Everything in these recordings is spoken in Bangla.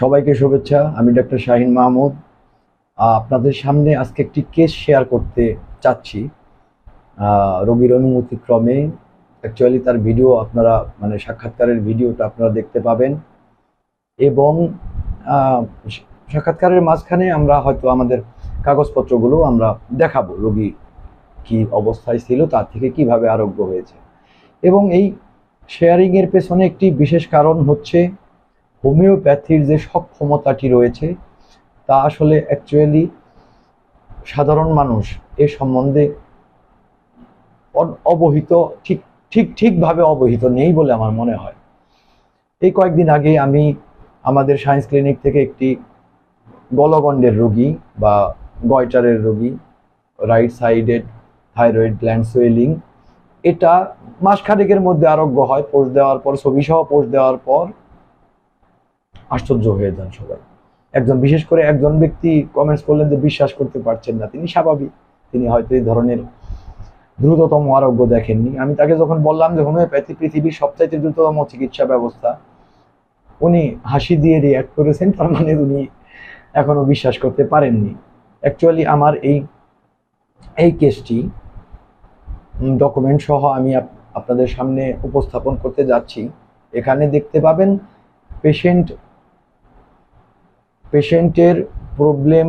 সবাইকে শুভেচ্ছা। আমি ডক্টর শাহিন মাহমুদ। আপনাদের সামনে আজকে একটি কেস শেয়ার করতে চাচ্ছি। রোগীর অনুমতিক্রমে। অ্যাকচুয়ালি তার ভিডিও আপনারা মানে সাক্ষাৎকারের ভিডিওটা আপনারা দেখতে পাবেন। এবং সাক্ষাৎকারের মাঝখানে আমরা হয়তো আমাদের কাগজপত্রগুলো আমরা দেখাবো, রোগী কি অবস্থায় ছিল, তার থেকে কীভাবে আরোগ্য হয়েছে। এবং এই শেয়ারিংয়ের পেছনে একটি বিশেষ কারণ হচ্ছে হোমিওপ্যাথির যে সক্ষমতাটি রয়েছে, তা আসলে অ্যাকচুয়ালি সাধারণ মানুষ এ সম্বন্ধে অবহিত, ঠিক ঠিক, ঠিকভাবে অবহিত নেই বলে আমার মনে হয়। এই কয়েকদিন আগে আমি আমাদের সায়েন্স ক্লিনিক থেকে একটি গলগণ্ডের রোগী বা গয়টারের রোগী, right sided thyroid gland swelling, এটা মাস মাসখানেকের মধ্যে আরোগ্য হয় পোস্ট দেওয়ার পর ছবি সহ পোস্ট দেওয়ার পর আশ্চর্য হয়ে যান সবাই। একজন বিশেষ করে একজন ব্যক্তি কমেন্টস করলেন যে বিশ্বাস করতে পারছেন না, তিনি স্বাভাবিক। তিনি হয়তো এই ধরনের দ্রুততম আরোগ্য দেখেননি। আমি তাকে যখন বললাম যে হোমিওপ্যাথি পৃথিবীর সবচাইতে দ্রুততম চিকিৎসা ব্যবস্থা। উনি হাসি দিয়ে রিয়াক্ট করেছেন, তার মানে উনি এখনও বিশ্বাস করতে পারেননি। অ্যাকচুয়ালি আমার এই এই কেসটি ডকুমেন্ট সহ আমি আপ- আপনাদের সামনে উপস্থাপন করতে যাচ্ছি। এখানে দেখতে পাবেন পেশেন্ট পেশেন্টের প্রবলেম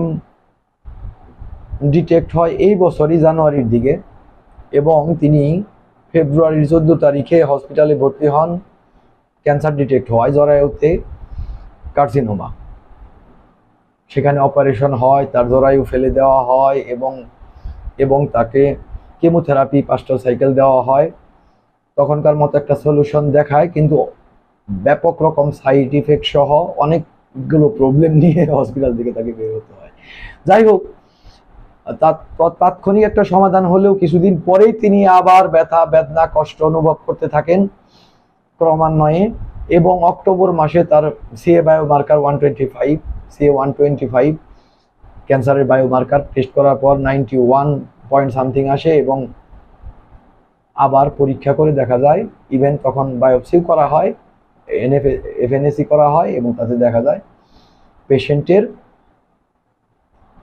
ডিটেক্ট হয় এই বছরই, জানুয়ারির দিকে। এবং তিনি ফেব্রুয়ারির চোদ্দ তারিখে হসপিটালে ভর্তি হন, ক্যান্সার ডিটেক্ট হয় জরায়ুতে, কার্সিনোমা। সেখানে অপারেশন হয়, তার জরায়ু ফেলে দেওয়া হয় এবং এবং তাকে কেমোথেরাপি পাঁচটা সাইকেল দেওয়া হয়। তখনকার মতো একটা সলিউশন দেখায়, কিন্তু ব্যাপক রকম সাইড ইফেক্ট সহ অনেকগুলো প্রবলেম নিয়ে হসপিটাল থেকে তাকে বের হতে হয়। যাই হোক তাৎক্ষণিক একটা সমাধান হলেও কিছুদিন পরেই তিনি আবার ব্যথা, বেদনা, কষ্ট অনুভব করতে থাকেন ক্রমান্বয়ে এবং অক্টোবর মাসে তার CA biomarker one twenty five CA one twenty five ক্যান্সারের বায়োমার্কার টেস্ট করার পর নাইনটি ওয়ান পয়েন্ট সামথিং আসে এবং আবার পরীক্ষা করে দেখা যায় ইভেন তখন বায়োপসিও করা হয়। এনএফ এফএনএসি করা হয় এবং তাতে দেখা যায় পেশেন্টের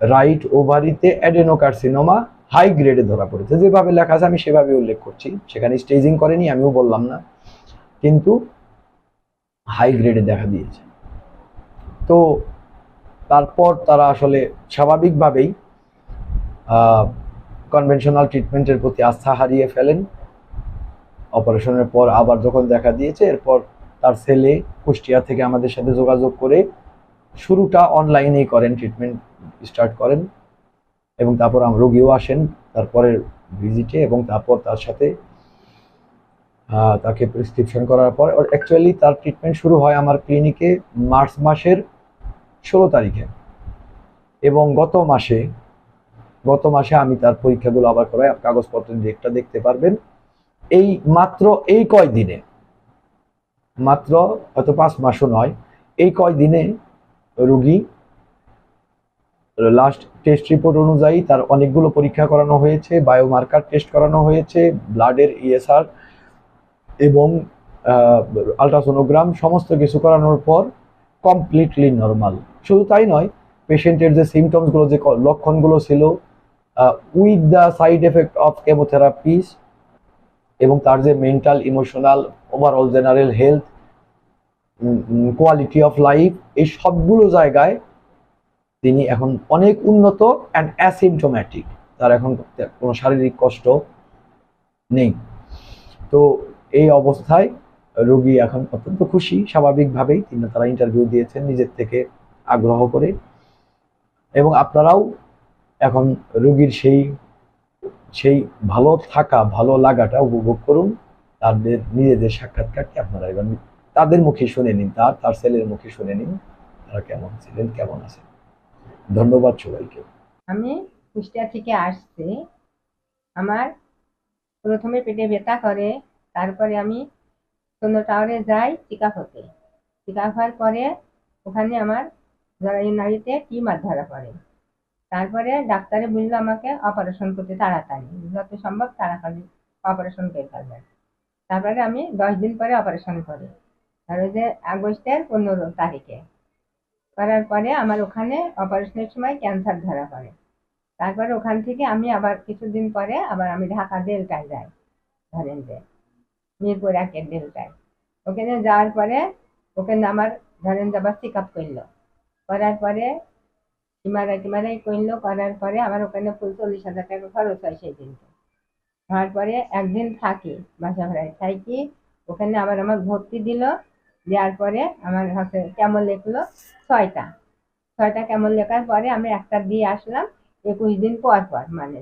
রাইট ওভারিতে অ্যাডেনোকার্সিনোমা হাই গ্রেডে ধরা পড়েছে। যেভাবে লেখা আছে আমি সেভাবে উল্লেখ করছি। সেখানে স্টেজিং করেনি, আমিও বললাম না। কিন্তু হাই গ্রেডে দেখা দিয়েছে। তো তারপর তারা আসলে স্বাভাবিকভাবেই কনভেনশনাল ট্রিটমেন্টের প্রতি আস্থা হারিয়ে ফেলেন। অপারেশনের পর আবার যখন দেখা দিয়েছে, এরপর তার ছেলে কুষ্টিয়া থেকে আমাদের সাথে যোগাযোগ করে শুরুটা অনলাইনেই করেন ট্রিটমেন্ট স্টার্ট করেন এবং তারপর আম রোগীও আসেন তারপরের ভিজিটে এবং তারপর তার সাথে তাকে প্রেসক্রিপশন করার পর অ্যাকচুয়ালি তার ট্রিটমেন্ট শুরু হয় আমার ক্লিনিকে মার্চ মাসের ষোলো তারিখে এবং গত মাসে গত মাসে আমি তার পরীক্ষাগুলো আবার করাই। কাগজপত্র একটা দেখতে পারবেন। এই মাত্র এই কয় দিনে মাত্র হয়তো পাঁচ মাসও নয়। এই কয় দিনে রুগী লাস্ট টেস্ট রিপোর্ট অনুযায়ী তার অনেকগুলো পরীক্ষা করানো হয়েছে বায়োমার্কার টেস্ট করানো হয়েছে ব্লাডের ইএসআর এবং আলট্রাসোনোগ্রাম সমস্ত কিছু করানোর পর কমপ্লিটলি নর্মাল শুধু তাই নয় পেশেন্টের যে সিমটমসগুলো যে লক্ষণগুলো ছিল with the side effect of chemotherapies এবং তার যে mental emotional overall general health quality of life এই সবগুলো জায়গায় তিনি এখন অনেক উন্নত অ্যান্ড অ্যাসিমটোম্যাটিক তার এখন কোনো শারীরিক কষ্ট নেই। তো এই অবস্থায় রোগী এখন অত্যন্ত খুশি। স্বাভাবিকভাবেই তিনি তারা ইন্টারভিউ দিয়েছেন নিজের থেকে আগ্রহ করে। এবং আপনারাও এখন রোগীর সেই সেই ভালো থাকা, ভালো লাগাটা উপভোগ করুন। তাদের, নিজেদের সাক্ষাৎকারটি আপনারা এবার তাদের মুখে শুনে নিন, তার তার ছেলের মুখে শুনে নিন, তারা কেমন ছিলেন, কেমন আছেন। ধন্যবাদ সবাইকে। আমি কুষ্টিয়া থেকে আসছি। আমার প্রথমে পেটে ব্যথা করে, তারপরে আমি চন্দ্র টাওয়ারে যাই টিকা হতে। টিকা হওয়ার পরে ওখানে আমার জরায়ু নাড়িতে টিউমার ধরা পড়ে। তারপরে ডাক্তারে বলল আমাকে, অপারেশন করতে তাড়াতাড়ি। যত সম্ভব তাড়াতাড়ি অপারেশন করে ফেলবেন। তারপরে আমি দশ দিন পরে অপারেশন করি। ওই যে আগস্টের পনেরো তারিখে। করার পরে আমার ওখানে অপারেশনের সময় ক্যান্সার ধরা পড়ে। তারপরে ওখান থেকে আমি আবার কিছুদিন পরে আবার আমি ঢাকা ডেল্টায় যাই, ধরেন যে মিরপুর একের ডেল্টায়। ওখানে যাওয়ার পরে ওখানে আমার ধরেন যে আবার চেক আপ করল। করার পরে ইমারাই টিমারাই করল করার পরে আমার ওখানে ফুল চল্লিশ হাজার টাকা খরচ হয় সেই দিনকে হওয়ার পরে একদিন থাকি বাসা ভাড়ায়। থাকি, ওখানে আবার আমার ভর্তি দিল, দেওয়ার পরে আমার হচ্ছে কেমন লেখলো? ছয়টা। ছয়টা কেমন লেখার পরে আমি একটা দিয়ে আসলাম, একুশ দিন পর পর মানে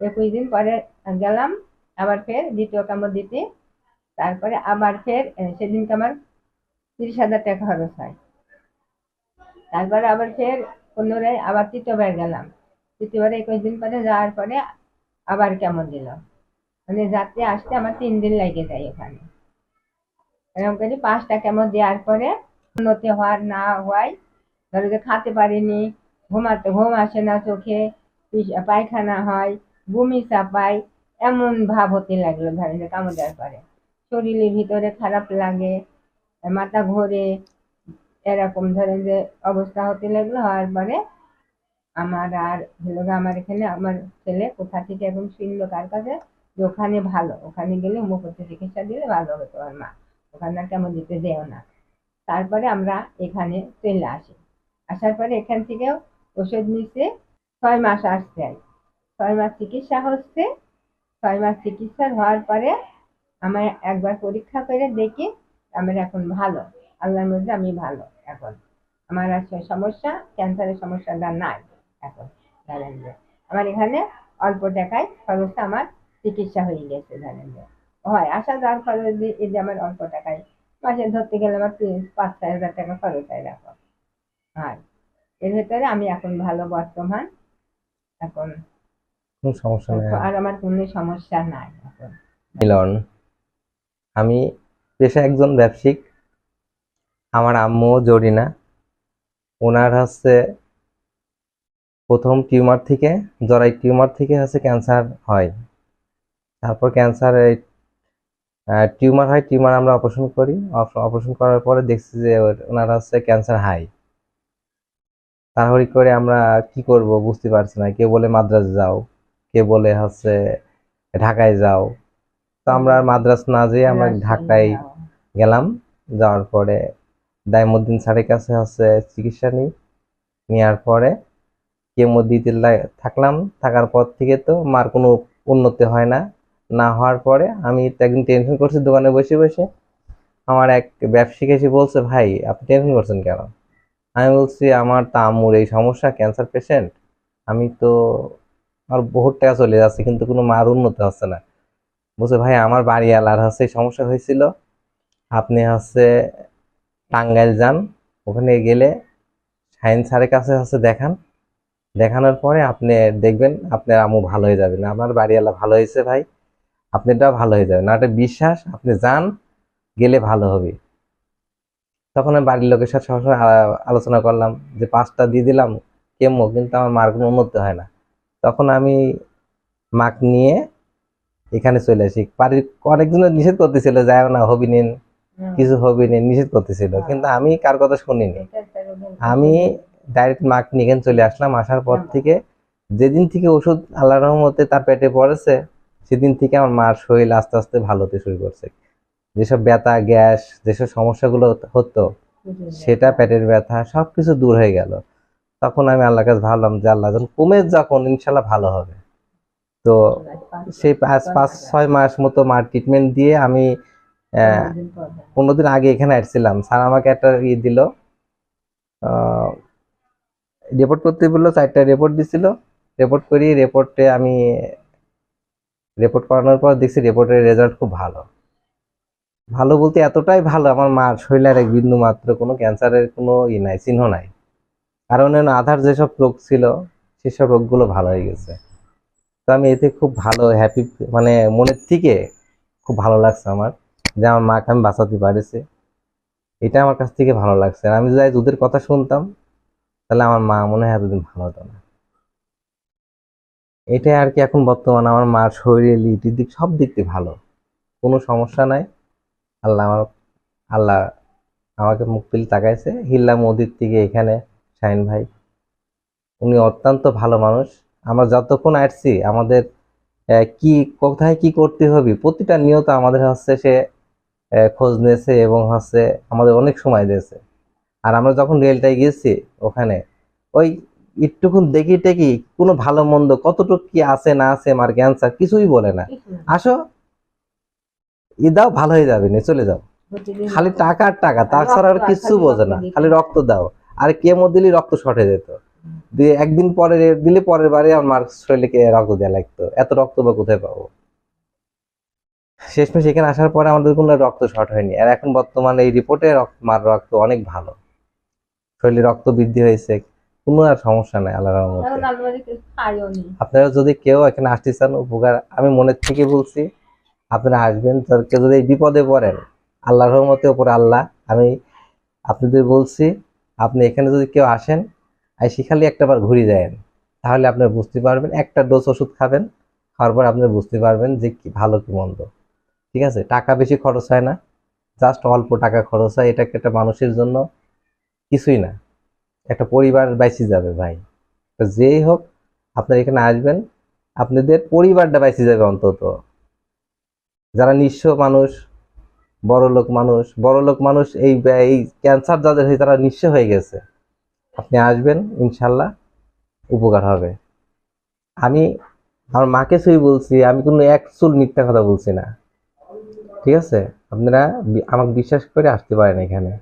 একুশ দিন পরে গেলাম, আবার ফের দ্বিতীয় কেমন দিতে। তারপরে আবার ফের সেদিনকে আমার তিরিশ হাজার টাকা খরচ হয়। তারপরে আবার ফের পুনরায় আবার তৃতীয়বার গেলাম। তৃতীয়বারে একুশ দিন পরে যাওয়ার পরে আবার কেমন দিল? মানে যাতে আসতে আমার তিন দিন লেগে যায় ওখানে এরকম করে পাঁচটা কেমন দেওয়ার পরে উন্নতি হওয়ার না হওয়ায় ধরো যে খাতে পারিনি, ঘুমাতে, ঘুম আসে না চোখে পায়খানা হয়, বমি চাপায়, এমন ভাব হতে লাগল ধরেন কামড় দেওয়ার পরে। শরীরের ভিতরে খারাপ লাগে, মাথা ঘোরে এরকম ধরেন যে অবস্থা হতে লাগল হওয়ার পরে আমার আর হলো আমার এখানে আমার ছেলে কোথা থেকে এখন শুনলো কার কাছে? যে ওখানে ভালো, ওখানে গেলে হোমিওপ্যাথি চিকিৎসা দিলে ভালো হতো আমার মা। ওখানে আর কেমন দিতে দেও না। তারপরে আমরা এখানে চলে আসি। আসার পরে এখান থেকেও ওষুধ নিচ্ছে ছয় মাস আসছে আর ছয় মাস চিকিৎসা হচ্ছে। ছয় মাস চিকিৎসা হওয়ার পরে আমার একবার পরীক্ষা করে দেখি, আমার এখন ভালো। আল্লাহর মধ্যে আমি ভালো। এখন। আমার আর সে সমস্যা ক্যান্সারের সমস্যাটা নাই। এখন ধরেন যে। আমার এখানে অল্প টাকায় খরচটা আমার চিকিৎসা হয়ে গেছে ধরেন যে। হয় আসা যাওয়ার খরচ যে আমার অল্প টাকায়। মাসে ধরতে গেলে আমার তিন পাঁচ ছয় হাজার টাকা খরচ হয় রাখো হয় এর ভেতরে আমি এখন ভালো বর্তমান। এখন সমস্যা আর আমার কোনো সমস্যা নাই এখন। মিলন আমি পেশা একজন ব্যবসায়িক। আমার আম্মু জরিনা। ওনার হচ্ছে প্রথম টিউমার থেকে জরাই টিউমার থেকে হচ্ছে ক্যান্সার হয়। তারপর ক্যান্সার টিউমার হয় টিউমার আমরা অপারেশন করি। অপারেশন করার পরে দেখছি যে ওনার হচ্ছে ক্যান্সার হাই তাড়াহুড়ি করে আমরা কি করব বুঝতে পারছি না। কেউ বলে মাদ্রাজ যাও কেউ বলে হচ্ছে ঢাকায় যাও। তো আমরা আর মাদ্রাস না যেয়ে আমরা ঢাকায় গেলাম যাওয়ার পরে দাইমুদ্দিন স্যারের কাছে হচ্ছে চিকিৎসা নিই। নেওয়ার পরে কেমো দিতে থাকলাম। থাকার পর থেকে তো মার কোনো উন্নতি হয় না। না হওয়ার পরে আমি একদিন টেনশন করছি দোকানে বসে বসে। আমার এক ব্যবসায়িক এসে বলছে, ভাই, আপনি টেনশন করছেন কেন? আমি বলছি, আমার তো আম্মুর এই সমস্যা ক্যান্সার পেশেন্ট আমি তো আমার বহুত টাকা চলে যাচ্ছে, কিন্তু কোনো মার উন্নতি হচ্ছে না। বলছে, ভাই, আমার বাড়ি আলার হচ্ছে এই সমস্যা হয়েছিল। আপনি হচ্ছে টাঙ্গাইল যান, ওখানে গেলে সায়েন্স স্যারের কাছে হচ্ছে দেখান। দেখানোর পরে আপনি দেখবেন আপনার আম্মু ভালো হয়ে যাবেন আমার বাড়িওয়ালা ভালো হয়েছে ভাই, আপনারটাও ভালো হয়ে যাবে না। একটা বিশ্বাস, আপনি যান, গেলে ভালো হবে। তখন আমি বাড়ির লোকের সাথে সবসময় আলোচনা করলাম যে পাঁচটা দিয়ে দিলাম, কেমো, কিন্তু আমার মার কোনো উন্নতি হয় না। তখন আমি মাক নিয়ে এখানে চলে আসি। বাড়ির অনেকজন নিষেধ করতেছিল যায় না, হবি নিন। কিছু হবি নিন নিষেধ করতেছিল কিন্তু আমি কার কথা শুনিনি। আমি ডাইরেক্ট মাক নিয়ে চলে আসলাম আসার পর থেকে যেদিন থেকে ওষুধ আল্লাহ রহমতে তার পেটে পড়েছে সেদিন থেকে আমার মার শরীর আস্তে আস্তে ভালো হতে শুরু করছে। যেসব ব্যথা গ্যাস যেসব সমস্যাগুলো হতো সেটা পেটের ব্যথা সবকিছু দূর হয়ে গেল। তখন আমি আল্লাহ কাছে ভাবলাম যে আল্লাহ যখন কমে যখন ইনশাল্লাহ ভালো হবে। তো সেই পাঁচ পাঁচ ছয় মাস মতো মার ট্রিটমেন্ট দিয়ে আমি। পনেরো দিন আগে এখানে আসছিলাম। স্যার আমাকে একটা ই দিল রিপোর্ট করতে বলল চারটা রিপোর্ট দিছিল। রিপোর্ট করি রিপোর্টে আমি রিপোর্ট করানোর পর দেখছি রিপোর্টের রেজাল্ট খুব ভালো। ভালো বলতে এতটাই ভালো আমার মার শরীরের এক বিন্দু মাত্র কোনো ক্যান্সারের কোনো ই নাই চিহ্ন নাই। আর অন্যান্য আধার যেসব রোগ ছিল সেসব রোগগুলো ভালো হয়ে গেছে। তো আমি এতে খুব ভালো হ্যাপি মানে মনের থেকে খুব ভালো লাগছে আমার। যে আমার মাকে আমি বাঁচাতে পারেছি। এটা আমার কাছ থেকে ভালো লাগছে। আর আমি যদি ওদের কথা শুনতাম, তাহলে আমার মা মনে হয় এতদিন ভালো হতো না। এটাই আর কি এখন বর্তমানে আমার মার শরীরে লিটির দিক সব দিক দিয়ে ভালো। কোনো সমস্যা নাই। আল্লাহ আমার, আল্লাহ আমাকে মুখ তুলে তাকাইছে। হিল্লা মদির থেকে এখানে শাহিন ভাই। উনি অত্যন্ত ভালো মানুষ। আমরা যতক্ষণ আসছি, আমাদের কি, কোথায় কি করতে হবে, প্রতিটা নিয়ত আমাদের হচ্ছে সে খোঁজ নিয়েছে এবং হচ্ছে আমাদের অনেক সময় দিয়েছে। আর আমরা যখন রেলটায় গেছি ওখানে ওই একটুকুন দেখি টেকি কোনো ভালো মন্দ কতটুকু কি আছে না আছে আমার ক্যান্সার কিছুই বলে না। আসো ই দাও ভালো হয়ে যাবে নি চলে যাও। খালি টাকা আর টাকা তাছাড়া আর কিচ্ছু বোঝে না খালি রক্ত দাও। আর কেমো দিলে রক্ত শর্টে যেত। দিয়ে একদিন পরে দিলে পরের বারে আমার শরীরকে রক্ত দেওয়া লাগতো এত রক্ত বা কোথায় পাবো? শেষমেশ এখানে আসার পরে আমাদের কোনো রক্ত শর্ট হয়নি। আর এখন বর্তমানে এই রিপোর্টে মার রক্ত অনেক ভালো। শরীরে রক্ত বৃদ্ধি হয়েছে কোনো আর সমস্যা নাই আল্লাহর আপনারা যদি কেউ এখানে আসতে চান উপকার আমি মনের থেকে বলছি আপনারা আসবেন তো কেউ যদি বিপদে পড়েন আল্লাহর রহমতে উপরে আল্লাহ আমি আপনাদের বলছি আপনি এখানে যদি কেউ আসেন আইসি খালি একটা বার ঘুরে যায়েন। তাহলে আপনারা বুঝতে পারবেন একটা ডোজ ওষুধ খাবেন খাওয়ার পর আপনি বুঝতে পারবেন যে কি ভালো কি মন্দ। ঠিক আছে? টাকা বেশি খরচ হয় না। জাস্ট অল্প টাকা খরচ হয়। এটা একটা মানুষের জন্য কিছুই না। একটা পরিবার বাইসে যাবে ভাই। যেই হোক, আপনার এখানে আসবেন। আপনাদের পরিবারটা বাইসে যাবে অন্তত। যারা নিঃস্ব মানুষ, বড় লোক মানুষ, বড় লোক মানুষ এই এই ক্যান্সার যাদের হয়ে তারা নিঃস্ব হয়ে গেছে। আপনি আসবেন, ইনশাল্লাহ উপকার হবে। আমি আমার মাকে সই বলছি, আমি কোনো এক চুল মিথ্যা কথা বলছি না। ঠিক আছে? আপনারা আমাকে বিশ্বাস করে আসতে পারেন এখানে।